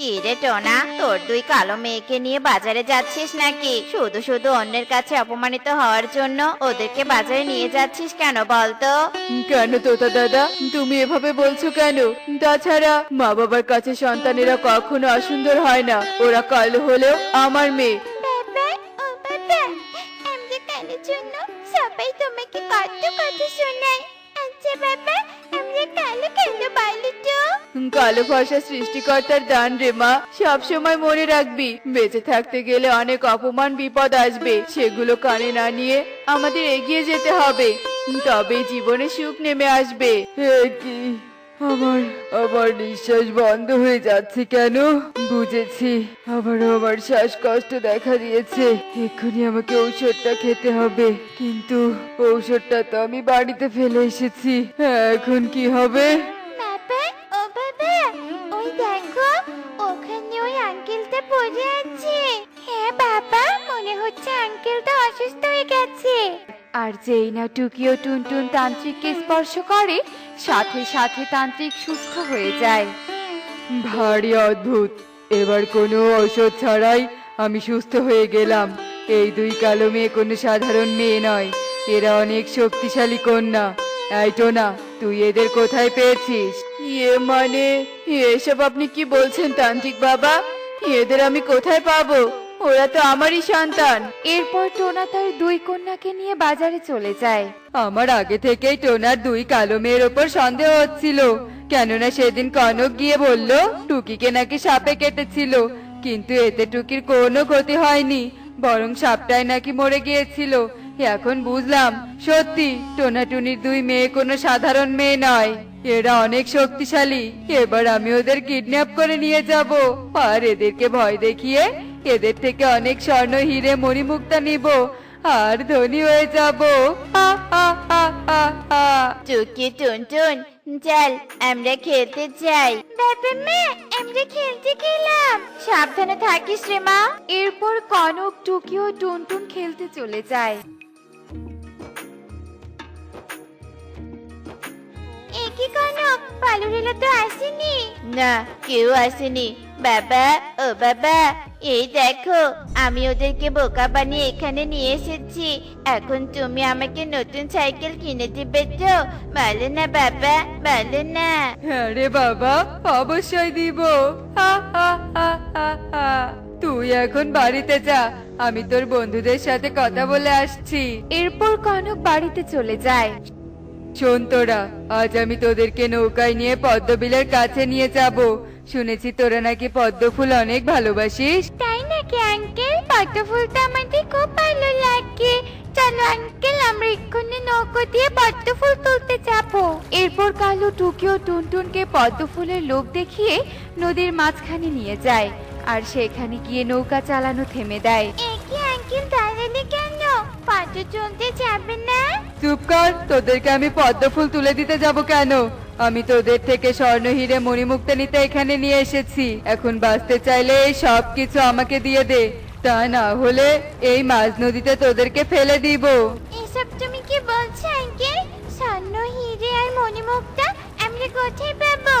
কি রে টোনা? তোর দুই কালো মেয়েকে নিয়ে বাজারে যাচ্ছিস নাকি? শুধু শুধু অন্যের কাছে অপমানিত হওয়ার জন্য ওদেরকে বাজারে নিয়ে যাচ্ছিস কেন বলতো? কেন তোতা দাদা? তুমি এভাবে বলছো কেন? তাছাড়া মা বাবার কাছে সন্তানেরা কখনো অসুন্দর হয় না। ওরা কালো হলেও আমার মেয়ে। জন্য সবাই তোমাকে কত কথা শোনায়। আচ্ছা বাবা কালো ভাষা সৃষ্টিকর্তার দান রে মা। সব সময় মনে রাখবি বেঁচে থাকতে গেলে অনেক অপমান বিপদ আসবে। সেগুলো কানে না নিয়ে আমাদের এগিয়ে যেতে হবে। তবে জীবনে সুখ নেমে আসবে। কি? আমার আমার নিঃশ্বাস বন্ধ হয়ে যাচ্ছে কেন? বুঝেছি। আবারও আমার শ্বাসকষ্ট দেখা দিয়েছে। এক্ষুনি আমাকে ঔষধটা খেতে হবে। কিন্তু ঔষধটা তো আমি বাড়িতে ফেলে এসেছি। এখন কি হবে? দেখো ওই আঙ্কেলটা পড়ে আছে। হ্যাঁ বাবা, মনে হচ্ছে আঙ্কেলটা অসুস্থ হয়ে গেছে। আর যেই না টুকিও টুনটুন তান্ত্রিককে স্পর্শ করে সাথে সাথে তান্ত্রিক সুস্থ হয়ে যায়। ভারী অদ্ভুত। এবার কোনো ঔষধ ছাড়াই আমি সুস্থ হয়ে গেলাম। এই দুই কালো মেয়ে কোনো সাধারণ মেয়ে নয়। এরা অনেক শক্তিশালী কন্যা। এইটো না তুই এদের কোথায় পেয়েছিস? ইয়ে মানে এসব আপনি কি বলছেন তান্ত্রিক বাবা? এদের আমি কোথায় পাবো? ওরা তো আমারই সন্তান। এরপর টোনা তার দুই কন্যাকে নিয়ে বাজারে চলে যায়। আমার আগে থেকেই টোনার দুই কালো মেয়ের ওপর সন্দেহ হচ্ছিল। কেননা সেদিন কনক গিয়ে বলল, টুকিকে নাকি সাপে কেটেছিল। কিন্তু এতে টুকির কোনো ক্ষতি হয়নি, বরং সাপটাই নাকি মরে গিয়েছিল। এখন বুঝলাম, সত্যি টোনাটুনির দুই মেয়ে কোনো সাধারণ মেয়ে নয়। এরা অনেক শক্তিশালী। এবার আমি ওদের কিডন্যাপ করে নিয়ে যাব। আর এদেরকে ভয় দেখিয়ে এদের থেকে অনেক স্বর্ণ হিরে মণিমুক্তা নিব। আর ধনী হয়ে যাব। টুকি টুনটুন চল আমরা খেলতে যাই বাবা মা আমরা খেলতে গেলাম। সাবধানে থাকিস রে মা। এরপর কনক টুকিও টুনটুন খেলতে চলে যায়। একই কনক? পালুরিলা তো আসেনি। না কেউ আসেনি। বাবা ও বাবা এই দেখো আমি ওদেরকে বোকা বানিয়ে এখানে নিয়ে এসেছি। এখন তুমি আমাকে নতুন সাইকেল কিনে দিবে তো? বলো না বাবা বলো না। হ্যাঁ রে বাবা অবশ্যই দিব। হা, হা, হা, হা, হা। তুই এখন বাড়িতে যা আমি তোর বন্ধুদের সাথে কথা বলে আসছি। এরপর কনক বাড়িতে চলে যায়। শোন তোরা আজ আমি তোদেরকে নৌকায় নিয়ে পদ্মবিলের কাছে নিয়ে যাব। শুনেছি তোরা নাকি পদ্ম ফুল অনেক ভালোবাসিস। তাই নাকি আঙ্কেল পদ্ম ফুলটা আমাদের খুব ভালো লাগে। চলো আঙ্কেল আমরা এক্ষুনি নৌকো দিয়ে পদ্ম ফুল তুলতে যাব। এরপর কালু টুকিও টুনটুনকে পদ্ম ফুলের লোভ দেখিয়ে নদীর মাঝখানে নিয়ে যায়। আর সেখানে গিয়ে নৌকা চালানো থেমে দেয়। একই আঙ্কেল দাঁড়ালে কেন পদ্ম চলতে যাবে না? চুপ কর তোদেরকে আমি পদ্ম ফুল তুলে দিতে যাব কেন? আমি তোদের থেকে স্বর্ণ হিরে মণিমুক্তা নিতে এখানে নিয়ে এসেছি। এখন বাঁচতে চাইলে এই সব কিছু আমাকে দিয়ে দে। তা না হলে এই মাঝ নদীতে তোদেরকে ফেলে দিব। এসব তুমি কি বলছো আঙ্কেল? স্বর্ণ হিরে আর মণিমুক্তা আমরা কোথায় পাবো?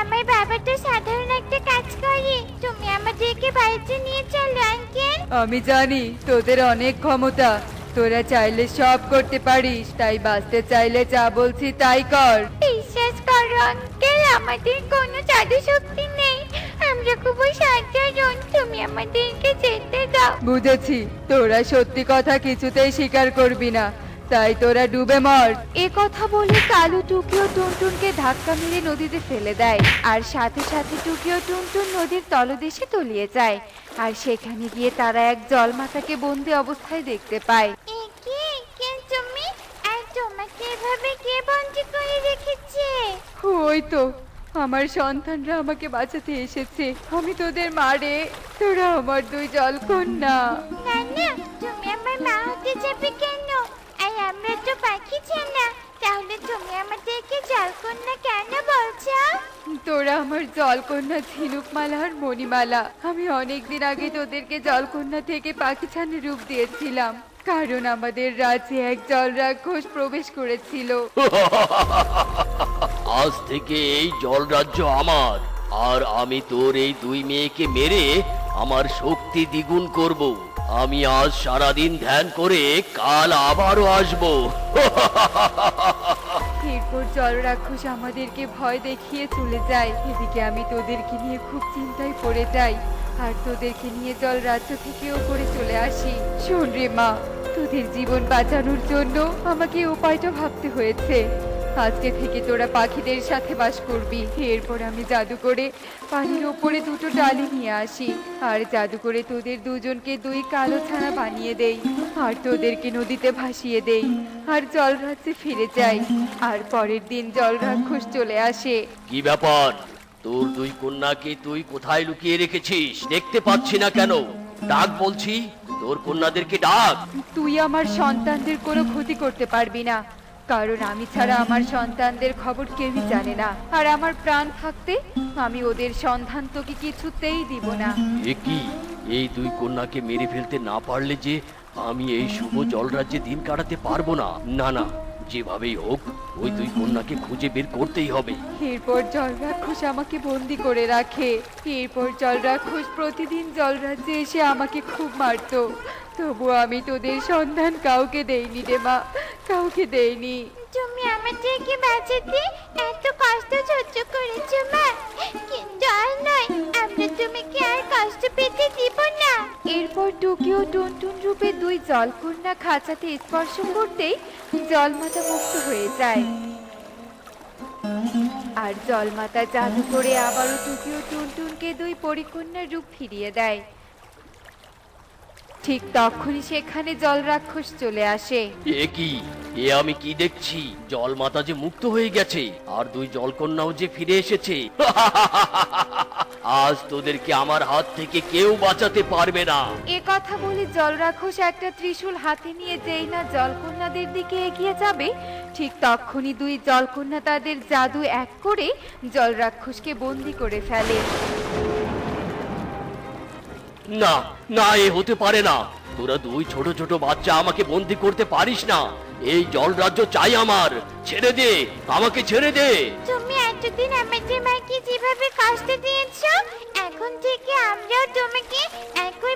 আমার বাবা তো সাধারণ একটা কাজ করে। তুমি আমাদেরকে বাড়িতে নিয়ে চলো আঙ্কেল। আমি জানি তোদের অনেক ক্ষমতা। তোরা চাইলে সব করতে পারিস তাই বাঁচতে চাইলে যা বলছি তাই কর। বিশ্বাস কর আঙ্কেল আমাদের কোনো জাদু শক্তি নেই। আমরা খুবই সাধারণ তুমি আমাদেরকে যেতে দাও। বুঝেছি তোরা সত্যি কথা কিছুতেই স্বীকার করবি না। তাই তোরা ডুবে মর। এ কথা বলে কালু টুকিও টুনটুনকে ধাক্কা মেরে নদীতে ফেলে দেয় আর সাথে সাথে টুকিও টুনটুন নদীর তলদেশে তলিয়ে যায় আর সেখানে গিয়ে তারা এক জলমাতাকে বন্দি অবস্থায় দেখতে পায়। এ কে? তুমি? আর তোমাকে এভাবে কে বন্দি করে রেখেছে? ওই তো আমার সন্তানরা আমাকে বাঁচাতে এসেছে। আমি তোদের মারে তোরা আমার দুই জলকন্যা। না না তুমি আমার মা হতে যাবে কেন আর আমরা তো পাখি না তাহলে তুমি আমাদেরকে জলকন্যা কেন বলছো তোরা আমার জলকন্যা ঝিনুকমালা আর মণিমালা। আমি অনেকদিন আগে তোদেরকে জলকন্যা থেকে ছানের রূপ দিয়েছিলাম। কারণ আমাদের রাজ্যে এক জল রাক্ষস প্রবেশ করেছিল। আজ থেকে এই জল রাজ্য আমার। আর আমি তোর এই দুই মেয়েকে মেরে আমার শক্তি দ্বিগুণ করব। আমি আজ সারাদিন ধ্যান করে কাল আবারও আসব। এরপর জল রাক্ষস আমাদেরকে ভয় দেখিয়ে চলে যায়। এদিকে আমি তোদেরকে নিয়ে খুব চিন্তায় পড়ে যাই আর তোদেরকে নিয়ে জল রাজ্য থেকে ওপরে চলে আসি। শোন রে মা, তোদের জীবন বাঁচানোর জন্য আমাকে উপায়টা ভাবতে হয়েছে। আজকে থেকে তোরা পাখিদের সাথে বাস করবি। এরপর আমি জাদু করে পানির ওপরে দুটো ডালি নিয়ে আসি। আর জাদু করে তোদের দুজনকে দুই কালো ছানা বানিয়ে দেই। আর তোদেরকে নদীতে ভাসিয়ে দেই। আর জল রাজ্যে ফিরে যাই। আর পরের দিন জল রাক্ষস চলে আসে। কি ব্যাপার? তোর দুই কন্যাকে তুই কোথায় লুকিয়ে রেখেছিস? দেখতে পাচ্ছি না কেন। ডাক বলছি তোর কন্যাদেরকে ডাক। তুই আমার সন্তানদের কোনো ক্ষতি করতে পারবি না। কারণ আমি ছাড়া আমার সন্তানদের খবর কেউই জানে না। আর আমার প্রাণ থাকতে আমি ওদের সন্ধান তোকে কিছুতেই দিব না। এ কি? এই দুই কন্যাকে মেরে ফেলতে না পারলে যে আমি এই শুভ জলরাজ্যে দিন কাটাতে পারব না। না না যেভাবেই হোক ওই দুই কন্যাকে খুঁজে বের করতেই হবে। এরপর জল রাক্ষস আমাকে বন্দি করে রাখে। এরপর জল রাক্ষস প্রতিদিন জলরাজ্যে এসে আমাকে খুব মারতো। তবু আমি তোদের সন্ধান কাউকে দেইনি রে মা। কাউকে দেইনি তুমি আমাদেরকে বাঁচাতে এত কষ্ট সহ্য করেছ মা। কিন্তু আর নয় আমরা তোমাকে আর কষ্ট পেতে দিব না। এরপর টুকি ও টুনটুন রূপে দুই জলকন্যা খাঁচাতে স্পর্শ করতেই জলমাতা মুক্ত হয়ে যায়। আর জলমাতা জাদু করে আবারও টুকিও টুনটুনকে দুই পরিকন্যার রূপ ফিরিয়ে দেয়। ঠিক তখনই সেখানে জল রাক্ষস চলে আসে। এ কি? এ আমি কি দেখছি? জল মাতা যে মুক্ত হয়ে গেছে আর দুই জলকন্যাও যে ফিরে এসেছে। আজ তোদেরকে আমার হাত থেকে কেউ বাঁচাতে পারবে না। এ কথা বলে জল রাক্ষস একটা ত্রিশূল হাতে নিয়ে যেই না জলকন্যাদের দিকে এগিয়ে যাবে ঠিক তখনই দুই জলকন্যা তাদের জাদু এক করে জল রাক্ষসকে বন্দি করে ফেলে। না না, এ হতে পারে না। তোরা দুই ছোট ছোট বাচ্চা আমাকে বন্দি করতে পারিস না। এই জল রাজ্য চাই আমার। ছেড়ে দে, আমাকে ছেড়ে দে। তুমি এতদিন আমাদের মাকে যেভাবে কষ্ট দিয়েছ, এখন থেকে আমরাও তোমাকে একইভাবে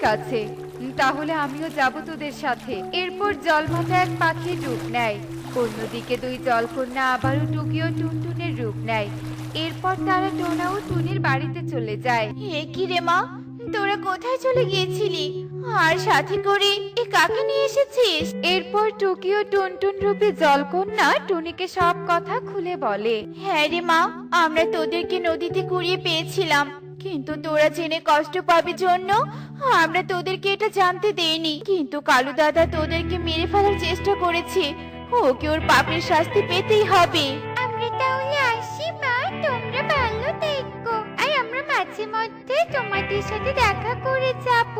ঠিক আছে তাহলে আমিও যাব তোদের সাথে। এরপর জলমাথা এক পাখির রূপ নেয়। অন্যদিকে দুই জলকন্যা আবারও টুকিও টুনটুনের রূপ নেয়। এরপর তারা টোনা ও টুনির বাড়িতে চলে যায়। এ কি রে মা? তোরা কোথায় চলে গিয়েছিলি? আর সাথে করে এ কাকে নিয়ে এসেছিস? এরপর টুকিও টুনটুন রূপে জলকন্যা টুনিকে সব কথা খুলে বলে। হ্যাঁ রে মা আমরা তোদেরকে নদীতে কুড়িয়ে পেয়েছিলাম। কিন্তু তোরা জেনে কষ্ট পাবি জন্য। আমরা তোদেরকে এটা জানতে দেইনি। কিন্তু কালু দাদা তোদেরকে মেরে ফেলার চেষ্টা করেছে। ওকে ওর পাপের শাস্তি পেতেই হবে। আমরা তাহলে আসি মা। তোমরা ভালো থেকো। আর আমরা মাঝে মধ্যে তোমাদের সাথে দেখা করে যাব।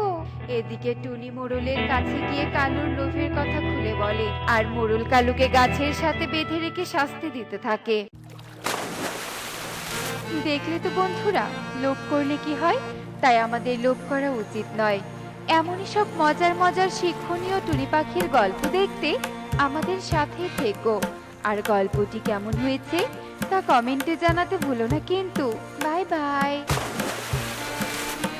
এদিকে টুনি মোড়লের কাছে গিয়ে কালুর লোভের কথা খুলে বলে। আর মোড়ল কালুকে গাছের সাথে বেঁধে রেখে শাস্তি দিতে থাকে। দেখলে তো বন্ধুরা, লোভ করলে কি হয়? তাই আমাদের লোভ করা উচিত নয়। এমনই সব মজার মজার শিক্ষণীয় টুনি পাখির গল্প দেখতে আমাদের সাথে থেকো। আর গল্পটি কেমন হয়েছে তা কমেন্টে জানাতে ভুলো না কিন্তু। Bye bye.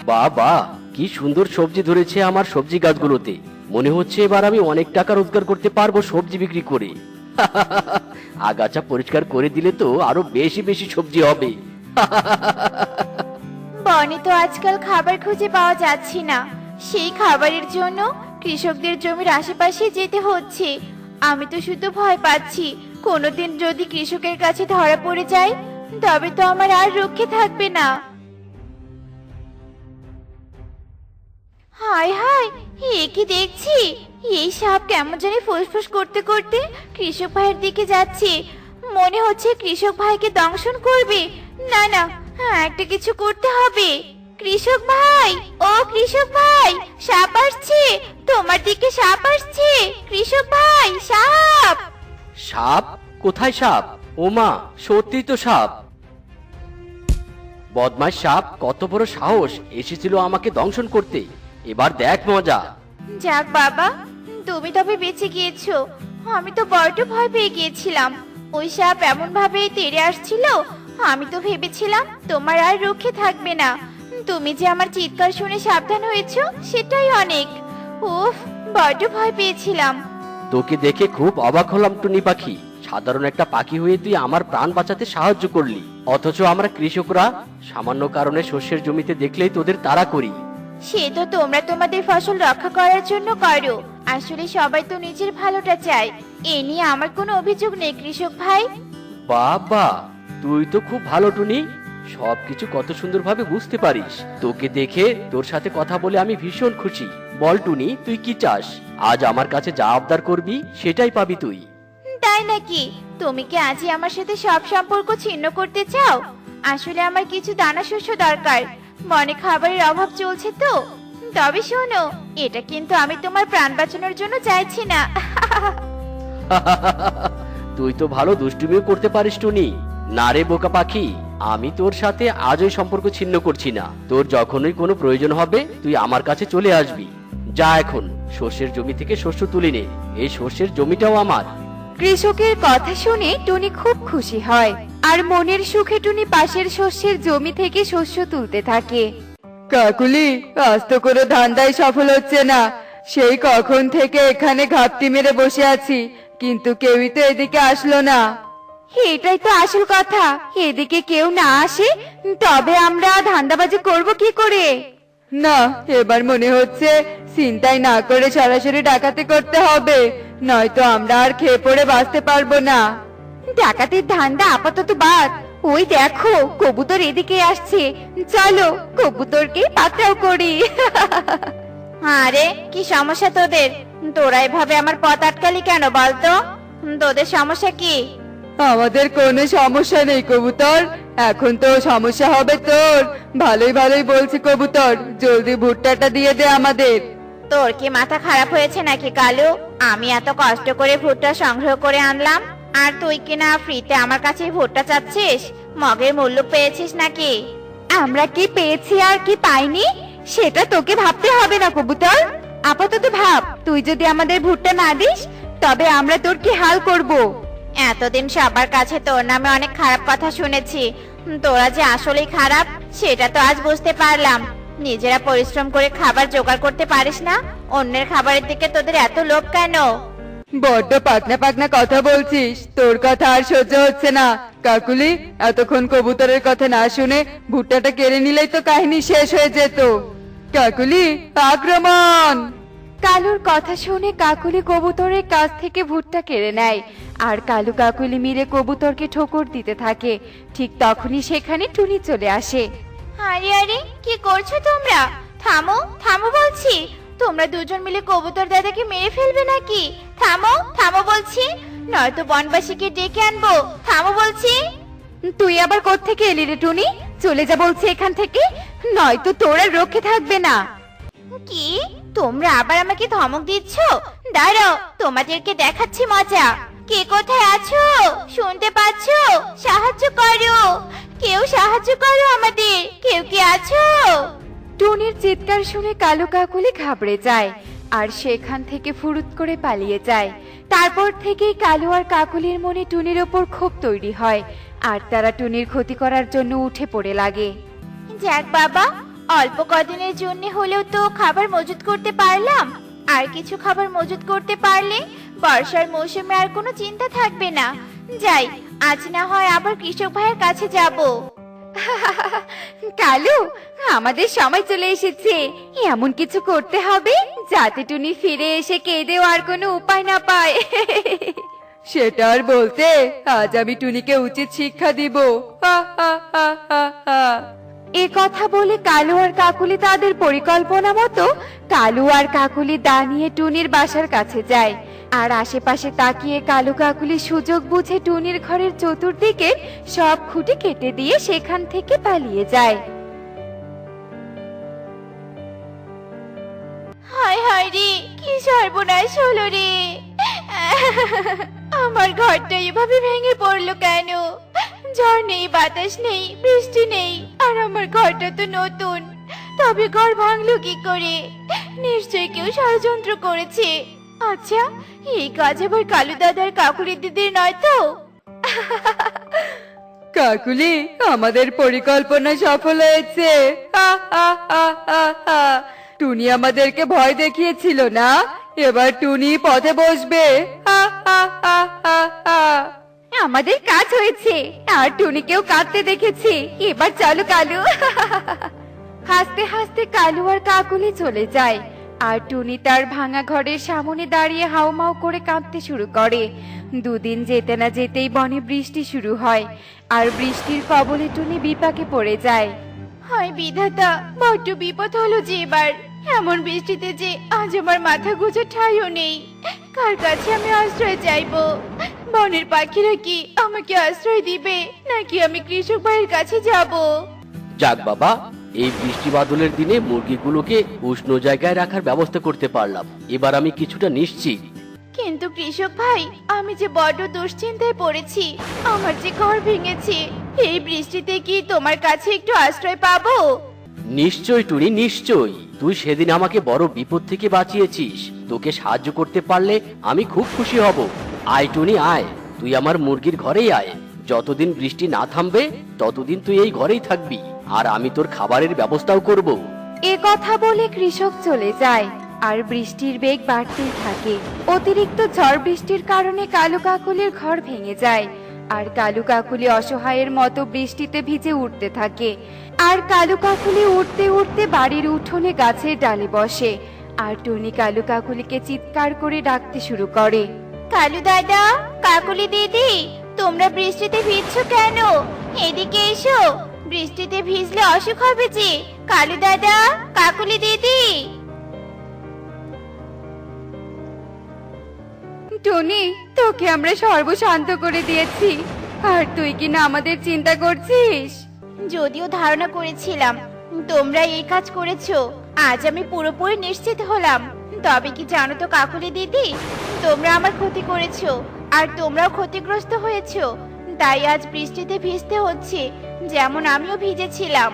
বা বা কি সুন্দর সবজি ধরেছে আমার সবজি গাছগুলোতে। মনে হচ্ছে এবার আমি অনেক টাকা রোজগার করতে পারব সবজি বিক্রি করে। আগাছা পরিষ্কার করে দিলে তো আরও বেশি বেশি সবজি হবে। বনে তো আজকাল খাবার খুঁজে পাওয়া যাচ্ছে না। সেই খাবারের জন্য কৃষকদের জমির আশেপাশে যেতে হচ্ছে। আমি তো শুধু ভয় পাচ্ছি, কোনোদিন যদি কৃষকের কাছে ধরা পড়ে যায়, তবে তো আমার আর রক্ষে থাকবে না। হায় হায়, এ কি দেখছি? এই সাপ কেমন জানি ফুসফুস করতে করতে কৃষক ভাইয়ের দিকে যাচ্ছে। মনে হচ্ছে কৃষক ভাইকে দংশন করবে। না না একটা কিছু করতে হবে। কৃষক ভাই ও কৃষক ভাই সাপ আসছে। তোমার দিকে সাপ আসছে। কৃষক ভাই সাপ! সাপ? কোথায় সাপ? ওমা সত্যি তো সাপ। বদমাস সাপ কত বড় সাহস। এসেছিল আমাকে দংশন করতে। এবার দেখ মজা। যাক বাবা তুমি তবে বেঁচে গিয়েছো। আমি তো বড্ড ভয় পেয়ে গিয়েছিলাম। ওই সাপ এমন ভাবে তেড়ে আসছিল আমি তো ভেবেছিলাম তোমার আর রক্ষে থাকবে না। তুমি যে আমার চিৎকার শুনে সাবধান হয়েছো সেটাই অনেক। উফ বড্ড ভয় পেয়েছিলাম। তোকে দেখে খুব অবাক হলাম টুনি পাখি। সাধারণ একটা পাখি হয়ে তুই আমার প্রাণ বাঁচাতে সাহায্য করলি। অথচ আমরা কৃষকরা সামান্য কারণে শস্যের জমিতে দেখলেই তোদের তাড়া করি। সে তো তোমরা তোমাদের ফসল রক্ষা করার জন্য করো। আসলে সবাই তো নিজের ভালোটা চায়। এ নিয়ে আমার কোনো অভিযোগ নেই কৃষক ভাই। বাবা তুই তো খুব ভালো টুনি। সবকিছু কত সুন্দরভাবে বুঝতে পারিস। তোকে দেখে তোর সাথে কথা বলে আমি ভীষণ খুশি। বল টুনি তুই কি চাস? আজ আমার কাছে যা আবদার করবি সেটাই পাবি তুই। তাই নাকি? তুমি কি আজই আমার সাথে সব সম্পর্ক ছিন্ন করতে চাও? আসলে আমার কিছু দানা শস্য দরকার। মনে খাবারের অভাব চলছে তো। তবে শোনো এটা কিন্তু আমি তোমার প্রাণ বাঁচানোর জন্য চাইছি না। তুই তো ভালো দুষ্টুমিও করতে পারিস টুনি। না রে বোকা পাখি আমি তোর সাথে আজই সম্পর্ক ছিন্ন করছি না। তোর যখনই কোনো প্রয়োজন হবে তুই আমার কাছে চলে আসবি। যা এখন শস্যের জমি থেকে শস্য তুলে নে। এই শস্যের জমিটাও আমার। কৃষকের কথা শুনে টুনি খুব খুশি হয় আর মনের সুখে টুনি পাশের শস্যের জমি থেকে শস্য তুলতে থাকে। কাকুলি আজ তো কোনো ধান্দাই সফল হচ্ছে না। সেই কখন থেকে এখানে ঘাপটি মেরে বসে আছি কিন্তু কেউই তো এদিকে আসলো না। এটাই তো আসল কথা। এদিকে কেউ না আসে তবে আমরা ধান্দাবাজি করব কি করে? না এবার মনে হচ্ছে চিন্তাই না করে সরাসরি ডাকাতি করতে হবে নয়তো আমরা আর খেয়ে পড়ে বাঁচতে পারব না। ডাকাতির ধান্দা আপাতত বাদ। ওই দেখো কবুতর এদিকে আসছে। চলো কবুতরকে পাকড়াও করি। আরে কি সমস্যা তোদের? তোরা এভাবে আমার পথ আটকালি কেন বলতো? তোদের সমস্যা কি? আমাদের কোনো সমস্যা নেই কবুতর। এখন তো সমস্যা হবে তোর। ভালোই ভালোই বলছি কবুতর। জলদি ভুট্টাটা দিয়ে দে আমাদের। তোর কি মাথা খারাপ হয়েছে নাকি কালু? আমি এত কষ্ট করে ভুট্টা সংগ্রহ করে আনলাম। আর তুই কিনা ফ্রিতে আমার কাছে ভুট্টা চাচ্ছিস? মগের মূল্য পেয়েছিস নাকি? আমরা কি পেয়েছি আর কি পাইনি? সেটা তোকে ভাবতে হবে না কবুতর। আপাতত ভাব তুই যদি আমাদের ভুট্টা না দিস তবে আমরা তোর কি হাল করব? এতদিন সবার কাছে তোর নামে অনেক খারাপ কথা শুনেছি। তোরা যে আসলেই খারাপ, সেটা তো আজ বুঝতে পারলাম। নিজেরা পরিশ্রম করে খাবার জোগাড় করতে পারিস না? অন্যের খাবারের দিকে তোদের এত লোভ কেন? বড্ড পাকনা পাকনা কথা বলছিস। তোর কথা আর সহ্য হচ্ছে না। কাকুলি, এতক্ষণ কবুতরের কথা না শুনে ভুট্টাটা কেড়ে নিলেই তো কাহিনী শেষ হয়ে যেত। কাকুলি, আক্রমণ! কালুর কথা শুনে কাকুলি কবুতরের কাছ থেকে ভুট্টা কেড়ে নেয়। আর কালু কাকুলি মিলে কবুতরকে ঠোকর দিতে থাকে। ঠিক তখনই সেখানে টুনি চলে আসে। আরে আরে কি করছ তোমরা? থামো থামো বলছি। তোমরা দুজন মিলে কবুতর দাদাকে মেরে ফেলবে নাকি? থামো থামো বলছি। নয়তো বনবাসীকে ডেকে আনব। থামো বলছি। তুই আবার কোত্থেকে এলি রে টুনি? চলে যা বলছি এখান থেকে। নয়তো তোরা রক্ষে থাকবে না। কি? তোমরা আবার আমাকে ধমক দিচ্ছ? দাঁড়াও তোমাদেরকে দেখাচ্ছি মজা। কে কোথায় আছো? শুনতে পাচ্ছ? সাহায্য করো। কেউ সাহায্য করো আমাদের। কেউ কি আছো? টুনির চিৎকার শুনে কালো কাকুলি ঘাবড়ে যায় আর সেখান থেকে ফুরুত করে পালিয়ে যায়। তারপর থেকেই কালু আর কাকুলির মনে টুনির ওপর ক্ষোভ তৈরি হয় আর তারা টুনির ক্ষতি করার জন্য উঠে পড়ে লাগে। যাক বাবা অল্প কদিনের জন্য হলেও তো খাবার মজুত করতে পারলাম। আর কিছু খাবার মজুত করতে পারলে বর্ষার মৌসুমে আর কোনো চিন্তা থাকবে না। যাই আজ না হয় আবার কৃষক ভাইয়ের কাছে যাব। কালু আমাদের সময় চলে এসেছে। এমন কিছু করতে হবে যাতে টুনি ফিরে এসে কেঁদেও আর কোনো উপায় না পায়। সেটা আর বলতে আজ আমি টুনিকে উচিত শিক্ষা দিব। হা, হা, হা, হা, হা। এ কথা বলে কালু আর কাকুলি তাদের পরিকল্পনা মতো কালু আর কাকুলি দা নিয়ে টুনির বাসার কাছে যায়। আর আশেপাশে তাকিয়ে কালু কাকুলি সুযোগ বুঝে টুনির ঘরের চতুর্দিকে সব খুঁটি কেটে দিয়ে সেখান থেকে পালিয়ে যায়। হায় হায় রে, কি সর্বনাশ হলো রে। আমার ঘরটা এভাবে ভেঙে পড়ল কেন? ঝড় নেই বাতাস নেই বৃষ্টি নেই আর আমার ঘরটা তো নতুন। তবে ঘর ভাঙলো কি করে? নিশ্চয়ই কেউ ষড়যন্ত্র করেছে। আচ্ছা এই কাজ আবার কালু দাদার কাকুলি দিদির নয় তো? কাকুলি আমাদের পরিকল্পনা সফল হয়েছে। টুনি আমাদেরকে ভয় দেখিয়েছিল না? এবার টুনি পথে বসবে। হা, হা, হা, হা, হা। আমাদের কাজ হয়েছে। আর টুনিকেও কাঁদতে দেখেছি। এবার চলো কালু। হাসতে হাসতে কালু আর কাকুলি চলে যায়। আর টুনি তার ভাঙা ঘরের সামনে দাঁড়িয়ে হাউমাউ করে কাঁদতে শুরু করে। দুদিন যেতে না যেতেই বনে বৃষ্টি শুরু হয়। আর বৃষ্টির কবলে টুনি বিপাকে পড়ে যায়। হায় বিধাতা, বড্ড বিপদ হলো যে এবার। এমন বৃষ্টিতে যে আজ আমার মাথা গুজে ঠাইও নেই। কার কাছে আমি আশ্রয় চাইব? বনের পাখিরা কি আমাকে আশ্রয় দিবে? নাকি আমি কৃষক ভাইয়ের কাছে যাব? যাক বাবা এই বৃষ্টি বাদলের দিনে মুরগিগুলোকে উষ্ণ জায়গায় রাখার ব্যবস্থা করতে পারলাম। এবার আমি কিছুটা নিশ্চিত। কিন্তু কৃষক ভাই আমি যে বড্ড দুশ্চিন্তায় পড়েছি আমার যে ঘর ভেঙেছে এই বৃষ্টিতে কি তোমার কাছে একটু আশ্রয় পাবো? নিশ্চয় টুনি নিশ্চয় তুই সেদিন আমাকে বড় বিপদ থেকে বাঁচিয়েছিস। তোকে সাহায্য করতে পারলে আমি খুব খুশি হব। আয় টুনি, আয়। তুই আমার মুরগির ঘরেই আয়। যতদিন বৃষ্টি না থামবে, ততদিন তুই এই ঘরেই থাকবি। আর আমি তোর খাবারের ব্যবস্থাও করব। এ কথা বলে কৃষক চলে যায়। আর বৃষ্টির বেগ বাড়তেই থাকে। অতিরিক্ত ঝড় বৃষ্টির কারণে কালু কাকুলির ঘর ভেঙে যায়। আর কালু কাকুলি অসহায়ের মতো বৃষ্টিতে ভিজে উঠতে থাকে। আর কালু কাকুলি উঠতে উঠতে বাড়ির উঠোনে গাছের ডালে বসে। আর টুনি কালু কাকুলিকে চিৎকার করে ডাকতে শুরু করে। কালু দাদা কাকুলি দিদি তোমরা বৃষ্টিতে ভিজছো কেন? এদিকে এসো। বৃষ্টিতে ভিজলে অসুখ হবে যে। কালু দাদা কাকুলি দিদি। টনি তোকে আমরা সর্বশান্ত করে দিয়েছি। আর তুই কি না আমাদের চিন্তা করছিস? যদিও ধারণা করেছিলাম। তোমরা এই কাজ করেছ। আজ আমি পুরোপুরি নিশ্চিত হলাম। তবে কি জানো তো কাকুলি দিদি? তোমরা আমার ক্ষতি করেছ আর তোমরাও ক্ষতিগ্রস্ত হয়েছো। তাই আজ বৃষ্টিতে ভিজতে হচ্ছে যেমন আমিও ভিজেছিলাম।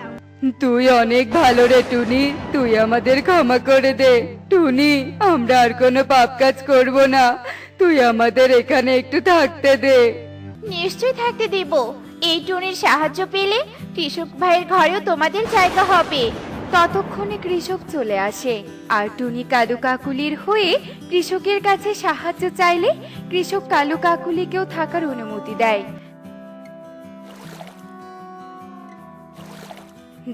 তুই অনেক ভালো রে টুনি তুই আমাদের ক্ষমা করে দে। টুনি আমরা আর কোনো পাপ কাজ করব না তুই আমাদের এখানে একটু থাকতে দে। নিশ্চয়ই থাকতে দেব। এই টুনির সাহায্য পেলে কৃষক ভাইয়ের ঘরেও তোমাদের জায়গা হবে। ততক্ষণে কৃষক চলে আসে। আর টুনি কালু কাকুলির হয়ে কৃষকের কাছে সাহায্য চাইলে কৃষক কালু কাকুলিকেও থাকার অনুমতি দেয়।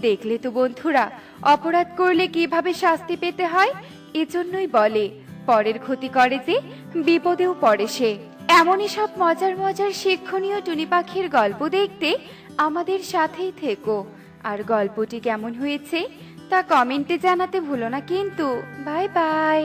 দেখলে তো বন্ধুরা, অপরাধ করলে কীভাবে শাস্তি পেতে হয়? এজন্যই বলে, পরের ক্ষতি করে যে বিপদেও পড়ে সে। এমনই সব মজার মজার শিক্ষণীয় টুনি পাখির গল্প দেখতে আমাদের সাথেই থেকো। আর গল্পটি কেমন হয়েছে তা কমেন্টে জানাতে ভুলো না কিন্তু বাই বাই।